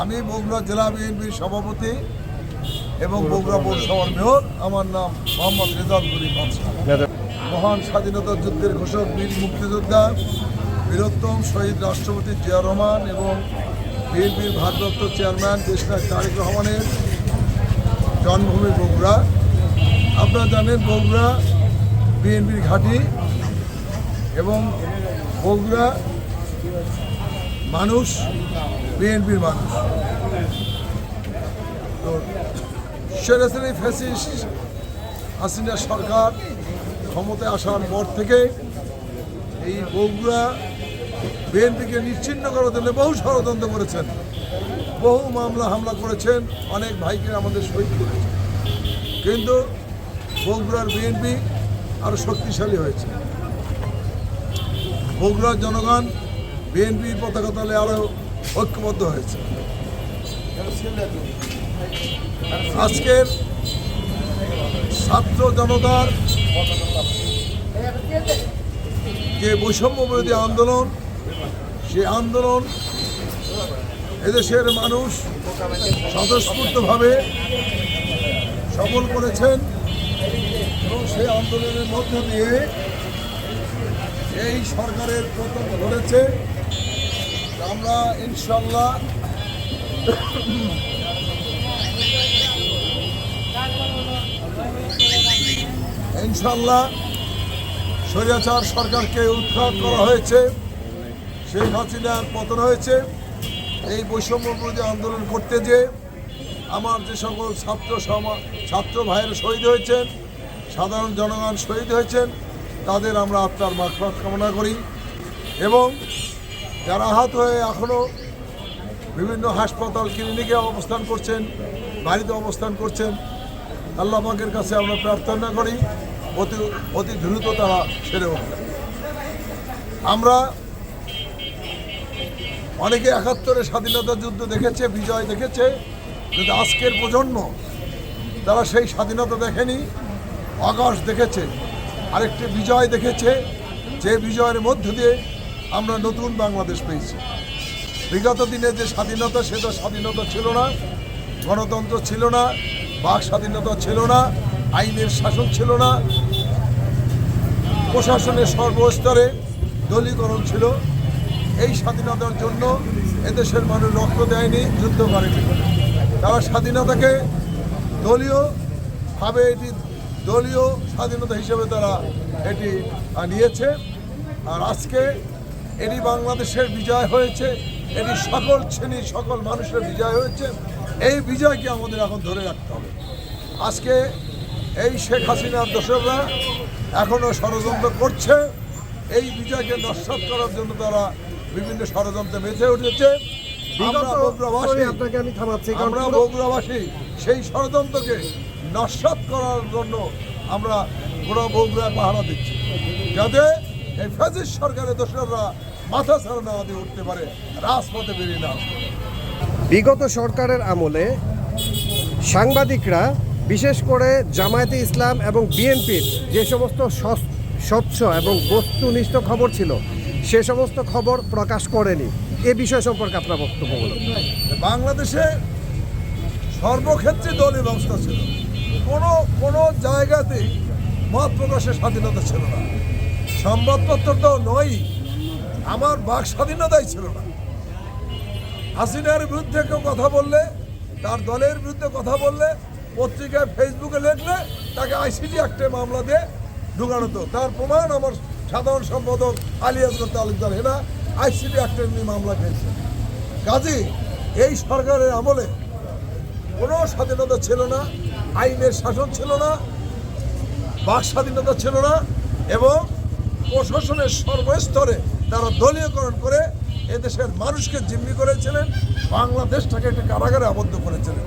আমি বগুড়া জেলা বিএনপির সভাপতি এবং বগুড়া পৌরসভার মেয়র। আমার নাম মোহাম্মদ রেজাল মহান স্বাধীনতা যুদ্ধের ঘোষক বীর মুক্তিযোদ্ধা, বীরোত্তম শহীদ রাষ্ট্রপতি জিয়া রহমান এবং বিএনপির ভারপ্রাপ্ত চেয়ারম্যান দেশনাথ তারেক রহমানের জন্মভূমি বগুড়া। আপনারা জানেন বগুড়া বিএনপির ঘাঁটি এবং বগুড়া মানুষ, বিএনপির মানুষ। তো সরাসরি ফ্যাসিস্ট, হাসিনা সরকার ক্ষমতায় আসার পর থেকে এই বগুড়া বিএনপিকে নিশ্চিন্ন করার জন্য বহু ষড়যন্ত্র করেছেন। বহু মামলা, হামলা করেছেন, অনেক ভাইকে আমাদের শহীদ করেছেন। কিন্তু বগুড়ার বিএনপি আরও শক্তিশালী হয়েছে। বগুড়ার জনগণ বিএনপির পতাকা তলে আরও ঐক্যবদ্ধ হয়েছে। আজকের ছাত্র জনতার যে বৈষম্য বিরোধী আন্দোলন সেই আন্দোলন এদেশের মানুষ স্বতঃস্ফূর্তভাবে সফল করেছেন এবং সেই আন্দোলনের মধ্য দিয়ে এই সরকারের পতন ঘটেছে। আমরা ইনশাল্লাহ ইনশাল্লাহ স্বৈরাচার সরকারকে উৎখাত করা হয়েছে, শেখ হাসিনার পতন হয়েছে। এই বৈষম্য বিরোধী আন্দোলন করতে যে আমার যে সকল ছাত্র ছাত্র ভাইয়েরা শহীদ হয়েছেন, সাধারণ জনগণ শহীদ হয়েছেন, তাদের আমরা আত্মার মারফত কামনা করি। এবং যারা আহত হয়ে এখনও বিভিন্ন হাসপাতাল, ক্লিনিকে অবস্থান করছেন, বাড়িতে অবস্থান করছেন, আল্লাহ পাকের কাছে আমরা প্রার্থনা করি, অতি অতি দ্রুত তারা সেরে উঠবে আমরা অনেকে একাত্তরে স্বাধীনতা যুদ্ধ দেখেছে, বিজয় দেখেছে, কিন্তু আজকের প্রজন্ম তারা সেই স্বাধীনতা দেখেনি আকাশ দেখেছে। আরেকটি বিজয় দেখেছে, যে বিজয়ের মধ্য দিয়ে আমরা নতুন বাংলাদেশ পেয়েছি। বিগত দিনে যে স্বাধীনতা, সেটা স্বাধীনতা ছিল না, গণতন্ত্র ছিল না, বাক স্বাধীনতা ছিল না, আইনের শাসন ছিল না, প্রশাসনের সর্বস্তরে দলীয়করণ ছিল। এই স্বাধীনতার জন্য এদেশের মানুষ রক্ত দেয়নি, যুদ্ধ করেনি। তারা স্বাধীনতাকে দলীয়ভাবে এটি দলীয় স্বাধীনতা হিসেবে তারা এটি নিয়েছে আর আজকে এটি বাংলাদেশের বিজয় হয়েছে এটি সকল শ্রেণির সকল মানুষের বিজয় হয়েছে। এই বিজয়কে আমাদের এখন ধরে রাখতে হবে। আজকে এই শেখ হাসিনার দোসররা এখনও ষড়যন্ত্র করছে। এই বিজয়কে নস্বাত করার জন্য তারা বিভিন্ন ষড়যন্ত্রে মেতে উঠেছে। আমরা বগুড়াবাসী আপনাকে আমি থামাচ্ছি আমরা বগুড়াবাসী সেই ষড়যন্ত্রকে নস্বাত করার জন্য আমরা পুরো বগুড়ায় পাহারা দিচ্ছি। যাতে এই ফ্যাসিস সরকারের দোসররা মাথা ছাড়া না দিয়ে উঠতে পারে রাজপথে বেরিয়ে না বিগত সরকারের আমলে সাংবাদিকরা বিশেষ করে জামায়াতে ইসলাম এবং বিএনপির যে সমস্ত স্বচ্ছ এবং বস্তুনিষ্ঠ খবর ছিল সে সমস্ত খবর প্রকাশ করেনি। এ বিষয় সম্পর্কে আপনার বক্তব্য বলুন। বাংলাদেশে সর্বক্ষেত্রে দলীয় ব্যবস্থা ছিল। কোনো কোনো জায়গাতেই মত প্রকাশের স্বাধীনতা ছিল না। সংবাদপত্র তো নয় আমার বাক স্বাধীনতাই ছিল না। হাসিনার বিরুদ্ধে কেউ কথা বললে, তার দলের বিরুদ্ধে কথা বললে, পত্রিকায় ফেসবুকে লিখলে, তাকে আইসিটি একটা মামলা দিয়ে ঢুকানো হতো। তার প্রমাণ আমার সাধারণ সম্পাদক আলিয়াজগর তালুকদার হেনা আইসিটি একটা নিয়ে মামলা খেয়েছে কাজী, এই সরকারের আমলে কোনো স্বাধীনতা ছিল না, আইনের শাসন ছিল না, বাক স্বাধীনতা ছিল না, এবং প্রশাসনের সর্বস্তরে তারা দলীয়করণ করে এদেশের মানুষকে জিম্মি করেছিলেন বাংলাদেশটাকে একটা কারাগারে আবদ্ধ করেছিলেন।